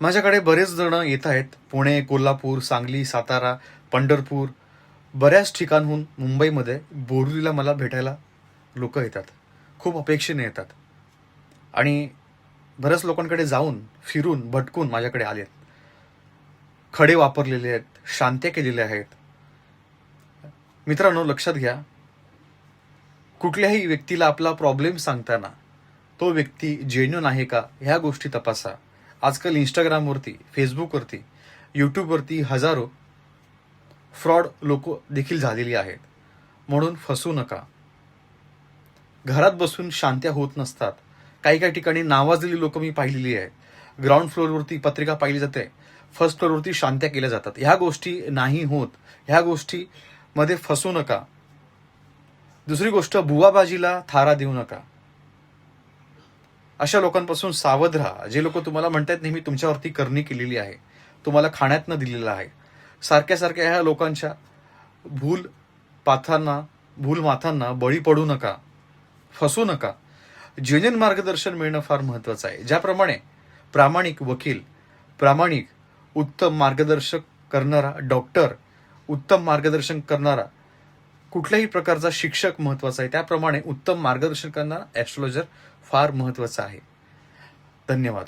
माझ्याकडे बरेच जण येत आहेत. पुणे कोल्हापूर सांगली सातारा पंढरपूर. बऱ्याच ठिकाणहून मुंबईमध्ये बोरुलीला मला भेटायला लोक येतात. खूप अपेक्षेने येतात. आणि बऱ्याच लोकांकडे जाऊन फिरून भटकून माझ्याकडे आले आहेत. खडे वापरलेले आहेत शांत्या केलेल्या आहेत. मित्रांनो लक्षात घ्या. कुठल्याही व्यक्तीला आपला प्रॉब्लेम सांगताना तो व्यक्ती जेन्युन आहे का ह्या गोष्टी तपासा. आजकाल इंस्टाग्रामवरती फेसबुकवरती यूट्यूबवरती हजारो फ्रॉड लोक देखील झालेली आहेत. म्हणून फसू नका. घरात बसून शांत्या होत नसतात. काही काही ठिकाणी नावाजलेली लोक मी पाहिलेली आहे ग्राउंड फ्लोअरवरती पत्रिका पाहिली जाते. फर्स्ट फ्लोअरवरती शांत्या केल्या जातात. ह्या गोष्टी नाही होत. ह्या गोष्टी मध्ये फसू नका. दुसरी गोष्ट बुवाबाजीला थारा देऊ नका. अशा लोकांपासून सावध राहा. जे लोक तुम्हाला म्हणतात नेहमी तुमच्यावरती करणी केलेली आहे. तुम्हाला खाण्यातनं दिलेलं आहे. सारख्या सारख्या ह्या लोकांच्या भूल पाथांना भूल माथांना बळी पडू नका. फसू नका. जेन्युन मार्गदर्शन मिळणं फार महत्वाचं आहे. ज्याप्रमाणे प्रामाणिक वकील प्रामाणिक उत्तम मार्गदर्शक करणारा डॉक्टर उत्तम मार्गदर्शन करणारा कुठल्याही प्रकारचा शिक्षक महत्त्वाचा आहे. त्याप्रमाणे उत्तम मार्गदर्शन करणारा ॲस्ट्रॉलॉजर फार महत्त्वाचा आहे. धन्यवाद.